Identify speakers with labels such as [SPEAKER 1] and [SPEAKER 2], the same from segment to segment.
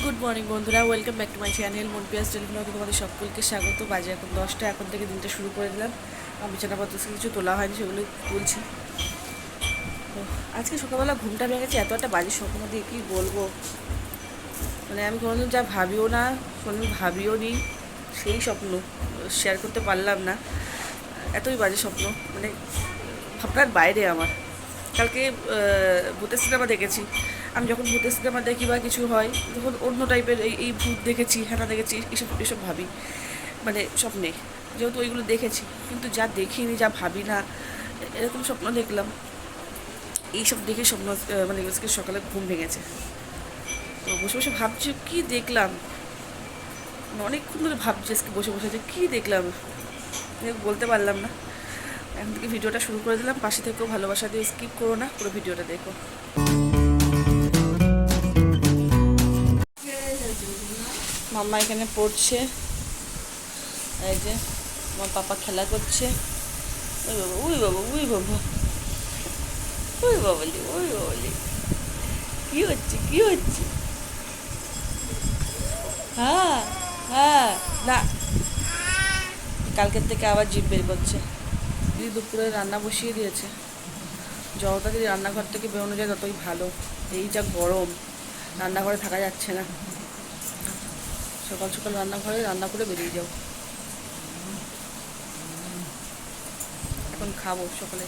[SPEAKER 1] Good morning বন্ধুরা। Welcome back to my channel Mon Piyas টেলিভিশনে তোমাদের সকলকে স্বাগত। বাজে এখন দশটা, এখন থেকে দিনটা শুরু করে দিলাম। বিছানাপত্র কিছু তোলা হয়নি সেগুলো তুলছি। আজকে সকালবেলা ঘুমটা ভেঙে গেছে, এত একটা বাজে স্বপ্ন দিয়ে কী বলব? মানে আমি কোনোদিন যা ভাবিও না, কোনোদিন ভাবিও নি, সেই স্বপ্ন শেয়ার করতে পারলাম না। এতই বাজে স্বপ্ন মানে ভাবনার বাইরে আমার। কালকে ভূতের সিনেমা দেখেছি। আমি যখন ভূতের সিনেমা দেখি বা কিছু হয়, তখন অন্য টাইপের এই এই ভূত দেখেছি হ্যানা দেখেছি, এসব এসব ভাবি। মানে স্বপ্নে যেহেতু ওইগুলো দেখেছি। কিন্তু যা দেখিনি, যা ভাবি না, এরকম স্বপ্ন দেখলাম। এইসব দেখে স্বপ্ন মানে আজকে সকালে ঘুম ভেঙেছে। তো বসে বসে ভাবছি, কী দেখলাম? মানে অনেকক্ষণ ধরে ভাবছি আজকে বসে বসে যে কী দেখলাম? বলতে পারলাম না। এখন থেকে ভিডিওটা শুরু করে দিলাম। পাশে থেকেও ভালোবাসা দিয়ে স্কিপ করো না, পুরো ভিডিওটা দেখো। মাম্মা এখানে পড়ছে। এই যে, আমার পাপা খেলা করছে। ওই বাবা ওই বাবা ওই বাবা। ওই বাবালি ওই বাবালি কি হচ্ছে কি হচ্ছে? হ্যাঁ হ্যাঁ না। কালকের থেকে আবার জিভ বের করছে। দিদি দুপুরে রান্না বসিয়ে দিয়েছে। যতটা যদি রান্নাঘর থেকে বেরোনো যায় ততই ভালো। এই যা গরম, রান্নাঘরে থাকা যাচ্ছে না। সকাল সকাল রান্নাঘরে রান্না করে বেরিয়ে যাও। এখন খাব সকালে।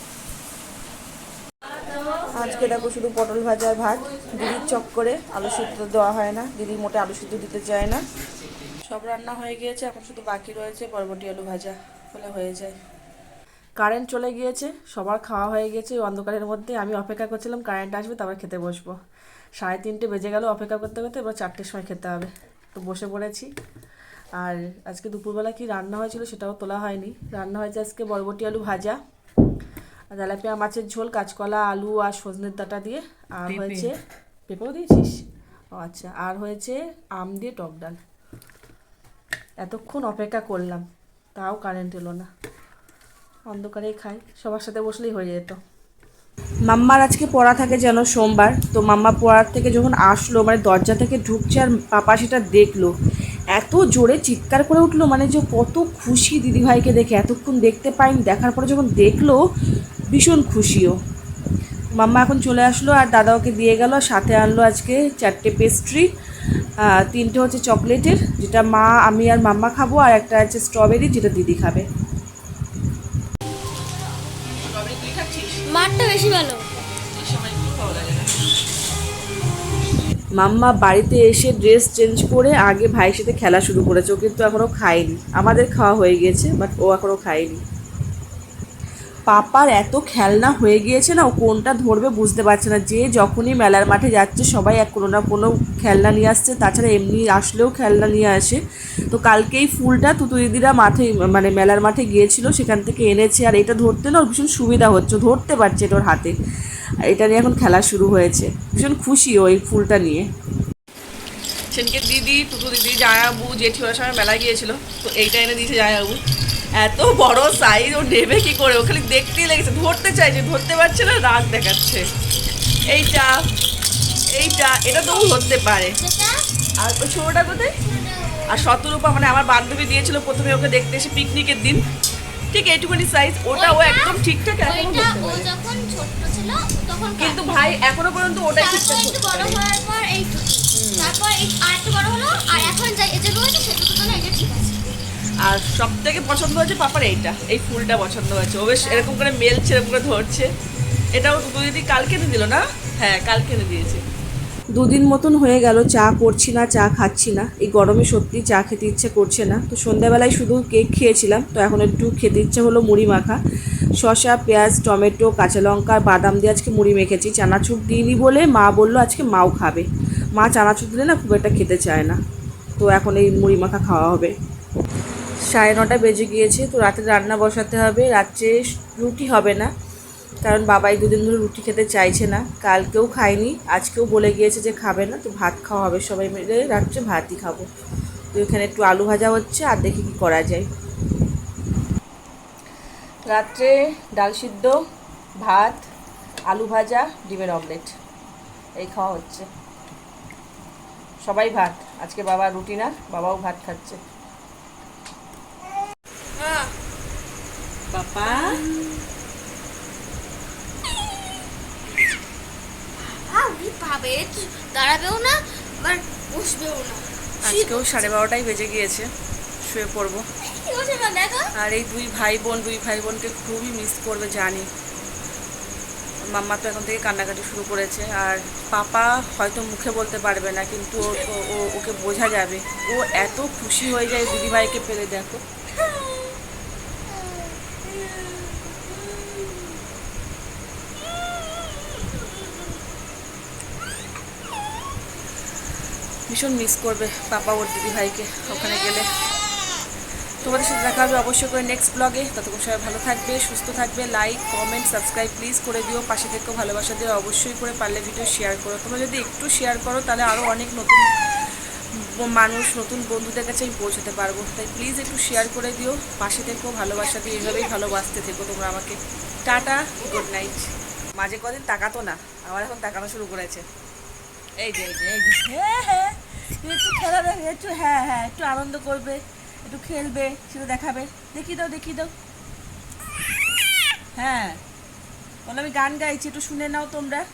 [SPEAKER 1] আজকে দেখো শুধু পটল ভাজা ভাত দিদির চক করে আলু সিদ্ধ দেওয়া হয় না দিদি মোটে আলু সিদ্ধ দিতে চায় না। সব রান্না হয়ে গিয়েছে এখন শুধু বাকি রয়েছে বরবটি আলু ভাজা বলে হয়ে যায়। কারেন্ট চলে গিয়েছে সবার খাওয়া হয়ে গেছে অন্ধকারের মধ্যে। আমি অপেক্ষা করছিলাম কারেন্ট আসবে তারপর খেতে বসবো। সাড়ে তিনটে বেজে গেল অপেক্ষা করতে করতে এবার চারটের সময় খেতে হবে। তো বসে পড়েছি। আর আজকে দুপুরবেলা কি রান্না হয়েছিল সেটাও তোলা হয়নি। রান্না হয়েছে আজকে বরবটি আলু ভাজা আর তেলাপিয়া মাছের ঝোল কাঁচকলা আলু আর সজনের ডাঁটা দিয়ে। আর হয়েছে পেঁপেও দিয়েছিস? ও আচ্ছা আর হয়েছে আম দিয়ে টক ডাল। এতক্ষণ অপেক্ষা করলাম তাও কারেন্ট এলো না। অন্ধকারেই খাই সবার সাথে বসলেই হয়ে যেত। মাম্মার আজকে পড়া থাকে যেন সোমবার, তো মাম্মা পড়ার থেকে যখন আসলো মানে দরজা থেকে ঢুকছে আর পাপা সেটা দেখল, এত জোরে চিৎকার করে উঠল মানে যে কত খুশি দিদিভাইকে দেখে, এতক্ষণ দেখতে পাইনি, দেখার পরে যখন দেখল, ভীষণ খুশিও। মাম্মা এখন চলে আসলো আর দাদা ওকে দিয়ে গেল, সাথে আনলো আজকে চারটে পেস্ট্রি তিনটে হচ্ছে চকলেটের যেটা মা, আমি আর মাম্মা খাব, আর একটা আছে স্ট্রবেরি যেটা দিদি খাবে।
[SPEAKER 2] মাঠটা বেশি ভালো।
[SPEAKER 1] মাম্মা বাড়িতে এসে ড্রেস চেঞ্জ করে আগে ভাইয়ের সাথে খেলা শুরু করেছে ও কিন্তু এখনও খায়নি। আমাদের খাওয়া হয়ে গেছে বাট ও এখনও খায়নি। পাপার এত খেলনা হয়ে গিয়েছে না, ও কোনটা ধরবে বুঝতে পারছে না। যে যখনই মেলার মাঠে যাচ্ছে, সবাই এক কোনো না কোনো খেলনা নিয়ে আসছে। তাছাড়া এমনি আসলেও খেলনা নিয়ে আসে। তো কালকেই ফুলটা তুতু দিদিরা মাঠে মানে মেলার মাঠে গিয়েছিল, সেখান থেকে এনেছে। আর এটা ধরতে না ওর ভীষণ সুবিধা হচ্ছে ধরতে পারছে এটা ওর হাতে। এটা নিয়ে এখন খেলা শুরু হয়েছে। ভীষণ খুশি ওই ফুলটা নিয়ে। সেদিনকে দিদি, টুটু দিদি জায়াবু জেঠি ওরা সবাই মেলায় গিয়েছিল। তো এইটা এনে দিয়েছে জায়াবু এত বড় সাইজ ও নেবে কি করে? ও খালি দেখতেই লেগেছে। ধরতে চাইছে, ধরতে পারছে না, রাগ দেখাচ্ছে। এইটা এইটা, এটা তো ধরতে পারে। আর ওই ছোটোটা কোথায়? আর শতরূপা মানে আমার বান্ধবী দিয়েছিল প্রথমে ওকে দেখতে এসে পিকনিকের দিন। ঠিক এইটুকুনি সাইজ ওটা ও একদম ঠিকঠাক এখনও
[SPEAKER 2] ও যখন ছোট ছিল তখন
[SPEAKER 1] কিন্তু ভাই এখনও পর্যন্ত ওটাই
[SPEAKER 2] তারপর
[SPEAKER 1] ঠিকঠাক
[SPEAKER 2] একটু বড় হওয়ার পর এই তারপর এই আরেকটু বড় হলো আর এখন যাই এই হয়েছে সেটুকু তো না এটা ঠিক আছে।
[SPEAKER 1] আর সব থেকে পছন্দ হয়েছে পাপার এইটা এই ফুলটা পছন্দ হয়েছে। ও বেশ এরকম করে মেলছে এরকম করে ধরছে। এটাও দিদি কালকে এনে দিল না? হ্যাঁ কালকে এনে দিয়েছে। দুদিন মতন হয়ে গেল, চা করছি না, চা খাচ্ছি না। এই গরমে সত্যি চা খেতে ইচ্ছে করছে না। তো সন্ধ্যাবেলায় শুধু কেক খেয়েছিলাম, তো এখন একটু খেতে ইচ্ছে হলো মুড়ি মাখা। শসা, পেঁয়াজ, টমেটো, কাঁচা লঙ্কা, বাদাম দিয়ে আজকে মুড়ি মেখেছি। চানাচুর দিইনি বলে মা বলল আজকে মাও খাবে। মা চানাচুর দিলে না খুব একটা খেতে চায় না। তো এখন এই মুড়ি মাখা খাওয়া হবে। সাড়ে নটা বেজে গিয়েছে, তো রাতে রান্না বসাতে হবে। রাত্রে রুটি হবে না। কারণ বাবাই দুদিন ধরে রুটি খেতে চাইছে না। কালকেও খায়নি আজকেও বলে গিয়েছে যে খাবে না তো ভাত খাওয়া হবে। সবাই মিলে রাত্রে ভাতই খাব। তো এখানে একটু আলু ভাজা হচ্ছে আর দেখি কী করা যায়। রাত্রে ডাল সিদ্ধ ভাত আলু ভাজা ডিমের অমলেট। এই খাওয়া হচ্ছে। সবাই ভাত। আজকে বাবা রুটি না বাবাও ভাত খাচ্ছে।
[SPEAKER 2] হ্যাঁ।
[SPEAKER 1] বাবা?
[SPEAKER 2] তো দাঁড়াবেও না আবার বসবেও না।
[SPEAKER 1] আজকেও সাড়ে বারোটাই বেজে গিয়েছে শুয়ে পড়ব। আর এই দুই ভাই বোন দুই ভাই বোনকে খুবই মিস করবে জানি। মাম্মা তো এখন থেকে কান্নাকাটি শুরু করেছে আর পাপা হয়তো মুখে বলতে পারবে না কিন্তু ও- ওকে বোঝা যাবে। ও এত খুশি হয়ে যায় দিদি ভাইকে পেলে দেখো। ভীষণ মিস করবে পাপা ওর দিদি ভাইকে ওখানে গেলে। তোমাদের সাথে দেখা হবে অবশ্যই করে নেক্সট ব্লগে ততক্ষণ সবাই ভালো থাকবে, সুস্থ থাকবে লাইক কমেন্ট সাবস্ক্রাইব প্লিজ করে দিও। পাশে থেকেও ভালোবাসা দিও অবশ্যই করে পারলে ভিডিও শেয়ার করো। তোমরা যদি একটু শেয়ার করো তাহলে আরও অনেক নতুন মানুষ, নতুন বন্ধুদের কাছে আমি পৌঁছাতে পারব। তাই প্লিজ একটু শেয়ার করে দিও। পাশে থেকেও ভালোবাসা দিও এইভাবেই ভালোবাসতে থেকো তোমরা আমাকে। টাটা গুড নাইট মাঝে কদিন তাকাতো না আমার এখন তাকানো শুরু করেছে। এই যে এই যে এই যে হ্যাঁ হ্যাঁ। একটু খেলা দেখে, একটু হ্যাঁ হ্যাঁ একটু আনন্দ করবে, একটু খেলবে, সেটা দেখাবে। দেখি দাও দেখি দাও। হ্যাঁ। বলো, আমি গান গাইছি, একটু শুনে নাও তোমরা।